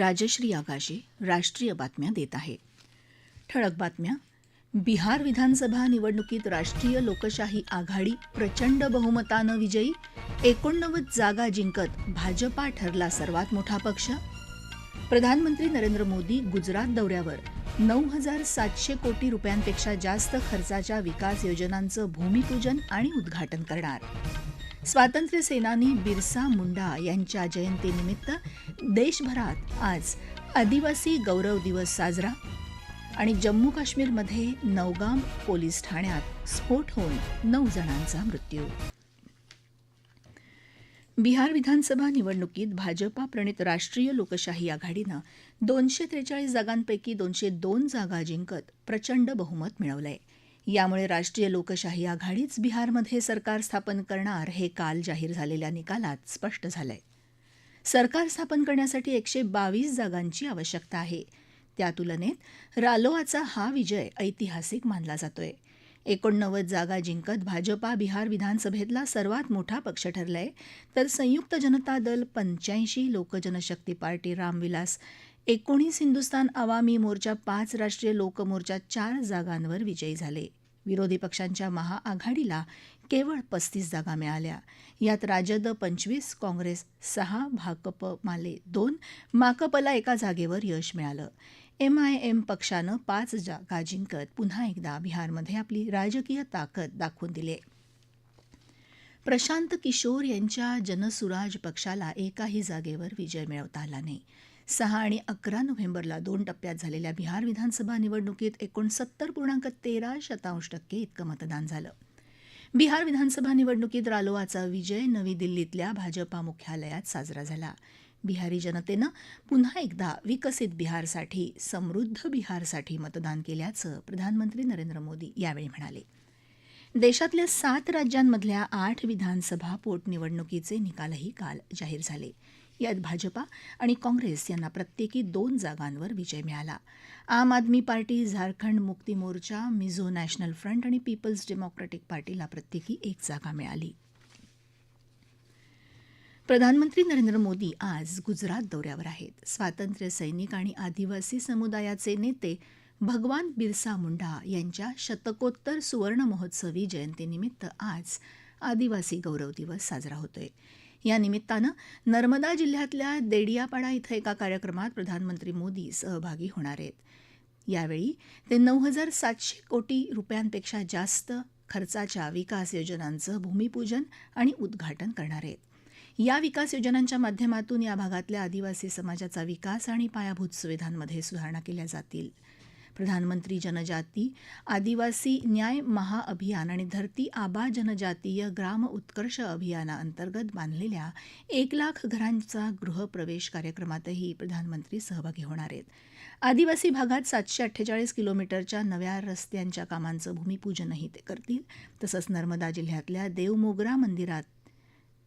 राजश्री आगाशे राष्ट्रीय बातम्या देत आहे. ठळक बातम्या. बिहार विधानसभा निवडणुकीत राष्ट्रीय लोकशाही आघाडी प्रचंड बहुमतानं विजयी एकोणनव्वद जागा जिंकत भाजपा ठरला सर्वात मोठा पक्ष. प्रधानमंत्री नरेंद्र मोदी गुजरात दौऱ्यावर नऊ हजार सातशे कोटी रुपयांपेक्षा जास्त खर्चाच्या विकास योजनांचं भूमिपूजन आणि उद्घाटन करणार. स्वातंत्र्य सेनानी बिरसा मुंडा यांच्या जयंतीनिमित्त देशभरात आज आदिवासी गौरव दिवस साजरा आणि जम्मू काश्मीरमध्ये नौगाम पोलीस ठाण्यात स्फोट होऊन नऊ जणांचा मृत्यू. बिहार विधानसभा निवडणुकीत भाजपा प्रणित राष्ट्रीय लोकशाही आघाडीनं दोनशे त्रेचाळीस जागांपैकी दोनशे दोन जागा जिंकत प्रचंड बहुमत मिळवलं आहे यामुळे राष्ट्रीय लोकशाही आघाडीच बिहारमध्ये सरकार स्थापन करणार हे काल जाहीर झालेल्या निकालात स्पष्ट झालंय. सरकार स्थापन करण्यासाठी एकशे बावीस जागांची आवश्यकता आहे. त्या तुलनेत रालोआचा हा विजय ऐतिहासिक मानला जातोय. एकोणनव्वद जागा जिंकत भाजपा बिहार विधानसभेतला सर्वात मोठा पक्ष ठरलाय तर संयुक्त जनता दल पंच्याऐंशी लोकजनशक्ती पार्टी रामविलास एकोणीस हिंदुस्तान आवामी मोर्चा पाच राष्ट्रीय लोकमोर्चा चार जागांवर विजयी झाले. विरोधी पक्षांच्या महाआघाडीला केवळ पस्तीस जागा मिळाल्या. यात राजद पंचवीस काँग्रेस सहा भाकप माले दोन माकपला एका जागेवर यश मिळालं. एम आय एम पक्षानं पाच जागा जिंकत पुन्हा एकदा बिहारमध्ये आपली राजकीय ताकद दाखवून दिली. प्रशांत किशोर यांच्या जनसुराज पक्षाला एकाही जागेवर विजय मिळवता आला नाही. सहा आणि अकरा नोव्हेंबरला दोन टप्प्यात झालेल्या बिहार विधानसभा निवडणुकीत एकोणसत्तर पूर्णांक तेरा शतांश टक्के इतकं मतदान झालं. बिहार विधानसभा निवडणुकीत रालोआचा विजय नवी दिल्लीतल्या भाजपा मुख्यालयात साजरा झाला. बिहारी जनतेनं पुन्हा एकदा विकसित बिहारसाठी समृद्ध बिहारसाठी मतदान केल्याचं प्रधानमंत्री नरेंद्र मोदी यावेळी म्हणाले. देशातल्या सात राज्यांमधल्या आठ विधानसभा पोटनिवडणुकीचे निकालही काल जाहीर झाले. यात भाजपा आणि काँग्रेस यांना प्रत्येकी दोन जागांवर विजय मिळाला. आम Aadmi party Jharkhand Mukti Morcha Mizo national front आणि पीपल्स डेमोक्रॅटिक पार्टीला प्रत्येकी एक जागा मिळाली. प्रधानमंत्री नरेंद्र मोदी आज गुजरात दौऱ्यावर आहेत. स्वातंत्र्य सैनिक आणि आदिवासी समुदायाचे नेते भगवान बिरसा मुंडा यांच्या शतकोत्तर सुवर्ण महोत्सवी जयंतीनिमित्त आज आदिवासी गौरव दिवस साजरा होतोय. या निमित्तानं नर्मदा जिल्ह्यातल्या देडियापाडा इथं एका कार्यक्रमात प्रधानमंत्री मोदी सहभागी होणार आहेत. यावेळी ते नऊ हजार सातशे कोटी रुपयांपेक्षा जास्त खर्चाच्या विकास योजनांचं भूमिपूजन आणि उद्घाटन करणार आहेत. या विकास योजनांच्या माध्यमातून या भागातल्या आदिवासी समाजाचा विकास आणि पायाभूत सुविधांमध्ये सुधारणा केल्या जातील. प्रधानमंत्री जनजाती आदिवासी न्याय महाअभियान आणि धरती आबा जनजातीय ग्राम उत्कर्ष अभियानाअंतर्गत बांधलेल्या एक लाख घरांचा गृहप्रवेश कार्यक्रमातही प्रधानमंत्री सहभागी होणार आहेत. आदिवासी भागात सातशे अठ्ठेचाळीस किलोमीटरच्या नव्या रस्त्यांच्या कामांचं भूमिपूजनही ते करतील. तसंच नर्मदा जिल्ह्यातल्या देवमोगरा मंदिरात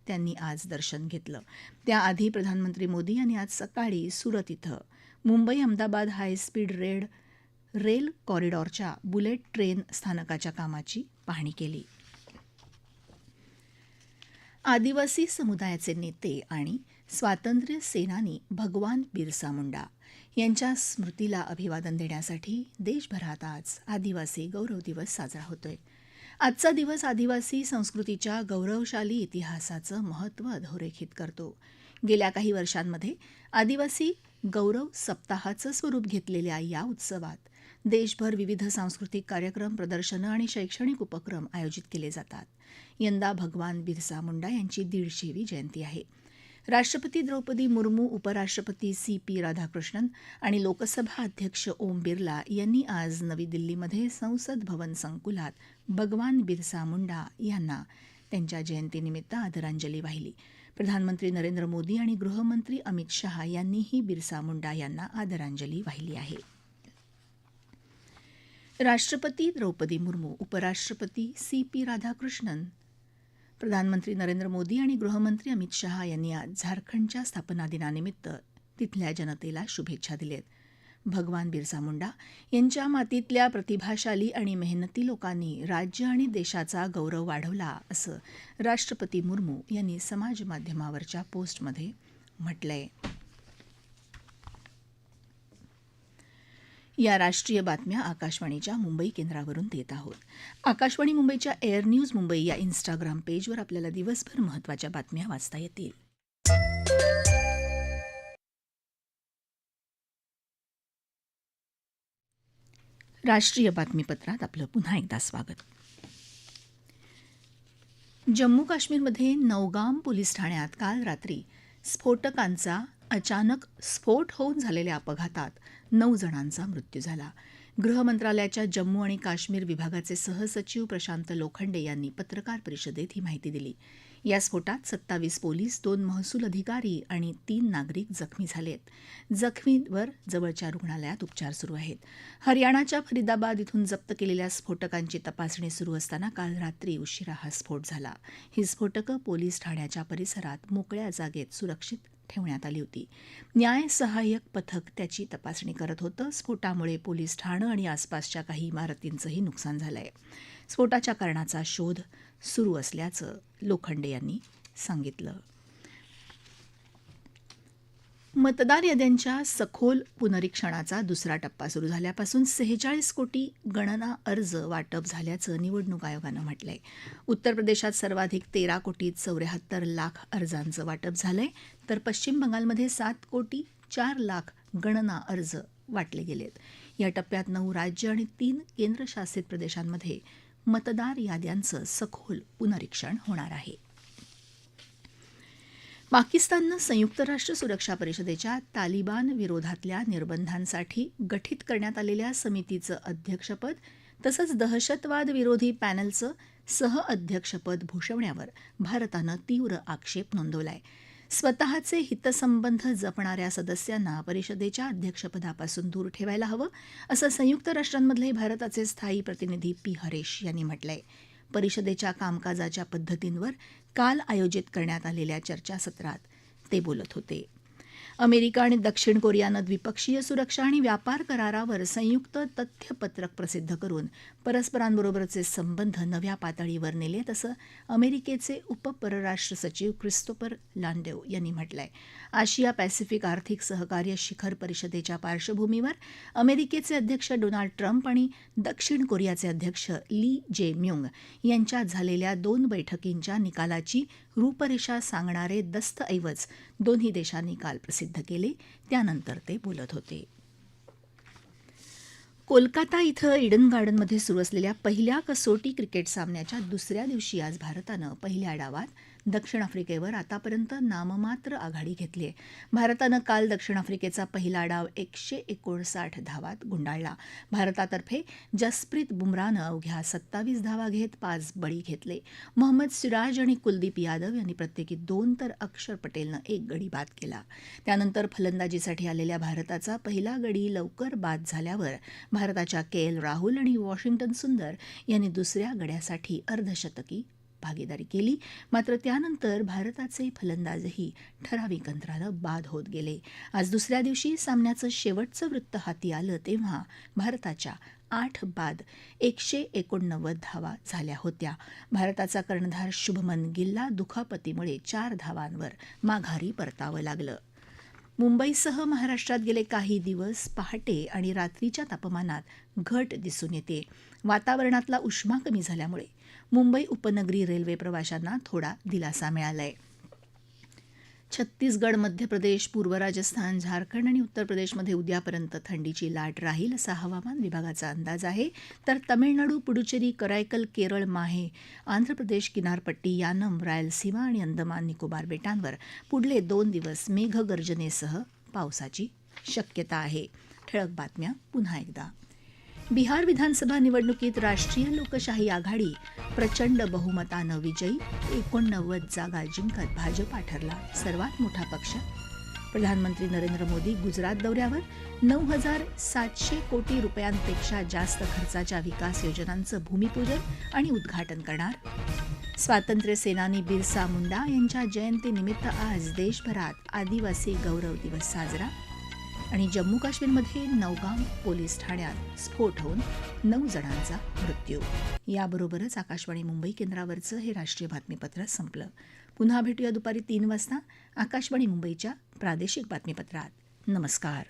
त्यांनी आज दर्शन घेतलं. त्याआधी प्रधानमंत्री मोदी यांनी आज सकाळी सुरत इथं Mumbai Ahmedabad high speed red rail कॉरिडॉरच्या bullet train स्थानकाच्या कामाची पाहणी केली. आदिवासी समुदायाचे नेते आणि स्वातंत्र्य सेनानी भगवान बिरसा मुंडा यांच्या स्मृतीला अभिवादन देण्यासाठी देशभरात आज आदिवासी गौरव दिवस साजरा होतोय. आजचा दिवस आदिवासी संस्कृतीच्या गौरवशाली इतिहासाचं महत्त्व अधोरेखित करतो. गेल्या काही वर्षांमध्ये आदिवासी गौरव सप्ताहाचं स्वरूप घेतलेल्या या उत्सवात देशभर विविध सांस्कृतिक कार्यक्रम प्रदर्शनं आणि शैक्षणिक उपक्रम आयोजित केले जातात. यंदा भगवान बिरसा मुंडा यांची दीडशेवी जयंती आहे. राष्ट्रपती द्रौपदी मुर्मू उपराष्ट्रपती सी पी राधाकृष्णन आणि लोकसभा अध्यक्ष ओम बिर्ला यांनी आज नवी दिल्लीमध्ये संसद भवन संकुलात भगवान बिरसा मुंडा यांना त्यांच्या जयंतीनिमित्त आदरांजली वाहिली. प्रधानमंत्री नरेंद्र मोदी आणि गृहमंत्री अमित शहा यांनीही बिरसा मुंडा यांना आदरांजली वाहिली आहे. राष्ट्रपती द्रौपदी मुर्मू उपराष्ट्रपती सी पी राधाकृष्णन प्रधानमंत्री नरेंद्र मोदी आणि गृहमंत्री अमित शहा यांनी आज झारखंडच्या स्थापना दिनानिमित्त तिथल्या जनतेला शुभेच्छा दिल्यात भगवान बिरसा मुंडा यांच्या मातीतल्या प्रतिभाशाली आणि मेहनती लोकांनी राज्य आणि देशाचा गौरव वाढवला असं राष्ट्रपती मुर्मू यांनी समाजमाध्यमावरच्या पोस्टमध्ये म्हटलंय. या राष्ट्रीय बातम्या आकाशवाणीच्या मुंबई केंद्रावरून देत आहोत. आकाशवाणी मुंबईच्या एअर न्यूज मुंबई या इन्स्टाग्राम पेजवर आपल्याला दिवसभर महत्त्वाच्या बातम्या वाचता येतील. राष्ट्रीय बातमीपत्रात आपलं पुन्हा एकदा स्वागत. जम्मू काश्मीरमध्ये नौगाम पोलीस ठाण्यात काल रात्री स्फोटकांचा अचानक स्फोट होऊन झालेल्या अपघातात नऊ जणांचा मृत्यू झाला. गृह मंत्रालयाच्या जम्मू आणि काश्मीर विभागाचे सहसचिव प्रशांत लोखंडे यांनी पत्रकार परिषदेत ही माहिती दिली. या स्फोटात सत्तावीस पोलीस दोन महसूल अधिकारी आणि तीन नागरिक जखमी झालेत. जखमींवर जवळच्या रुग्णालयात उपचार सुरू आहेत. हरियाणाच्या फरीदाबाद इथून जप्त केलेल्या स्फोटकांची तपासणी सुरू असताना काल रात्री उशिरा हा स्फोट झाला. ही स्फोटकं पोलीस ठाण्याच्या परिसरात मोकळ्या जागेत सुरक्षित ठेवण्यात आली होती. न्याय सहाय्यक पथक त्याची तपासणी करत होतं. स्फोटामुळे पोलीस ठाणं आणि आसपासच्या काही इमारतींचंही नुकसान झालंय. स्फोटाच्या कारणाचा शोध सुरू असल्याचं लोखंडे यांनी सांगितलं. मतदार याद्यांच्या सखोल पुनरीक्षणाचा दुसरा टप्पा सुरू झाल्यापासून सेहेचाळीस कोटी गणना अर्ज वाटप झाल्याचं निवडणूक आयोगानं म्हटलंय. उत्तर प्रदेशात सर्वाधिक तेरा कोटी चौऱ्याहत्तर लाख अर्जांचं वाटप झालंय तर पश्चिम बंगालमध्ये सात कोटी चार लाख गणना अर्ज वाटले गेलेत. या टप्प्यात नऊ राज्य आणि तीन केंद्रशासित प्रदेशांमध्ये मतदार याद्यांचं सखोल पुनरीक्षण होणार आहे. पाकिस्ताननं संयुक्त राष्ट्र सुरक्षा परिषदेच्या तालिबान विरोधातल्या निर्बंधांसाठी गठीत करण्यात आलेल्या समितीचं अध्यक्षपद तसंच दहशतवाद विरोधी पॅनलचं सहअध्यक्षपद भूषवण्यावर भारतानं तीव्र आक्षेप नोंदवलाय. स्वतःचे हितसंबंध जपणाऱ्या सदस्यांना परिषदेच्या अध्यक्षपदापासून दूर ठेवायला हवं असं संयुक्त राष्ट्रांमधले भारताचे स्थायी प्रतिनिधी पी. हरेश यांनी म्हटलंय. परिषदेच्या कामकाजाच्या पद्धतींवर काल आयोजित करण्यात आलेल्या चर्चासत्रात ते बोलत होते. अमेरिका आणि दक्षिण कोरियानं द्विपक्षीय सुरक्षा आणि व्यापार करारावर संयुक्त तथ्यपत्रक प्रसिद्ध करून परस्परांबरोबरचे संबंध नव्या पातळीवर नेले तसं अमेरिकेचे उपपरराष्ट्र सचिव क्रिस्तोफर लांडेव यांनी म्हटलंय. आशिया पॅसिफिक आर्थिक सहकार्य शिखर परिषदेच्या पार्श्वभूमीवर अमेरिकेचे अध्यक्ष डोनाल्ड ट्रम्प आणि दक्षिण कोरियाचे अध्यक्ष ली जे म्युंग यांच्यात झालेल्या दोन बैठकींच्या निकालाची रूपरेषा सांगणारे दस्तऐवज दोन्ही देशांनी काल प्रसिद्ध केले. त्यानंतर ते बोलत होते. कोलकाता इथं इडन गार्डनमध्ये सुरू असलेल्या पहिल्या कसोटी क्रिकेट सामन्याच्या दुसऱ्या दिवशी आज भारतानं पहिल्या डावात दक्षिण आफ्रिकेवर आतापर्यंत नाममात्र आघाडी घेतली आहे. भारतानं काल दक्षिण आफ्रिकेचा पहिला डाव एकशे एकोणसाठ धावात गुंडाळला. भारतातर्फे जसप्रीत बुमरानं अवघ्या सत्तावीस धावा घेत पाच बळी घेतले. मोहम्मद सिराज आणि कुलदीप यादव यांनी प्रत्येकी दोन तर अक्षर पटेलनं एक गडी बाद केला. त्यानंतर फलंदाजीसाठी आलेल्या भारताचा पहिला गडी लवकर बाद झाल्यावर भारताच्या के एल राहुल आणि वॉशिंग्टन सुंदर यांनी दुसऱ्या गड्यासाठी अर्धशतकी भागीदारी केली. मात्र त्यानंतर भारताचे फलंदाजही ठराविक अंतरानं बाद होत गेले. आज दुसऱ्या दिवशी सामन्याचं शेवटचं वृत्त हाती आलं तेव्हा भारताच्या आठ बाद एकशे एकोणनव्वद धावा झाल्या होत्या. भारताचा कर्णधार शुभमन गिल्ला दुखापतीमुळे चार धावांवर माघारी परतावं लागलं. मुंबईसह महाराष्ट्रात गेले काही दिवस पहाटे आणि रात्रीच्या तापमानात घट दिसून येते. वातावरणातला उष्मा कमी झाल्यामुळे मुंबई उपनगरी रेल्वे प्रवाशांना थोडा दिलासा मिळाला आहे छत्तीसगड मध्य प्रदेश पूर्व राजस्थान झारखंड आणि उत्तर प्रदेशमध्ये उद्यापर्यंत थंडीची लाट राहील असा हवामान विभागाचा अंदाज आहे. तर तमिळनाडू पुडुचेरी करायकल केरळ माहे आंध्र प्रदेश किनारपट्टी यानम रायलसीमा आणि अंदमान निकोबार बेटांवर पुढले दोन दिवस मेघगर्जनेसह पावसाची शक्यता आहे. ठळक बातम्या पुन्हा एकदा. बिहार विधानसभा निवडणुकीत राष्ट्रीय लोकशाही आघाडी प्रचंड बहुमतानं विजयी एकोणनव्वद जागा जिंकत भाजपा ठरला. सर्वात मोठा पक्ष? प्रधानमंत्री नरेंद्र मोदी गुजरात दौऱ्यावर. नऊ हजार सातशे कोटी रुपयांपेक्षा जास्त खर्चाच्या विकास योजनांचं भूमिपूजन आणि उद्घाटन करणार. स्वातंत्र्य सेनानी बिरसा मुंडा यांच्या जयंतीनिमित्त आज देशभरात आदिवासी गौरव दिवस साजरा. आणि जम्मू काश्मीरमध्ये नौगाम पोलीस ठाण्यात स्फोट होऊन नऊ जणांचा मृत्यू. याबरोबरच आकाशवाणी मुंबई केंद्रावरचं हे राष्ट्रीय बातमीपत्र संपलं. पुन्हा भेटूया दुपारी तीन वाजता आकाशवाणी मुंबईच्या प्रादेशिक बातमीपत्रात. नमस्कार.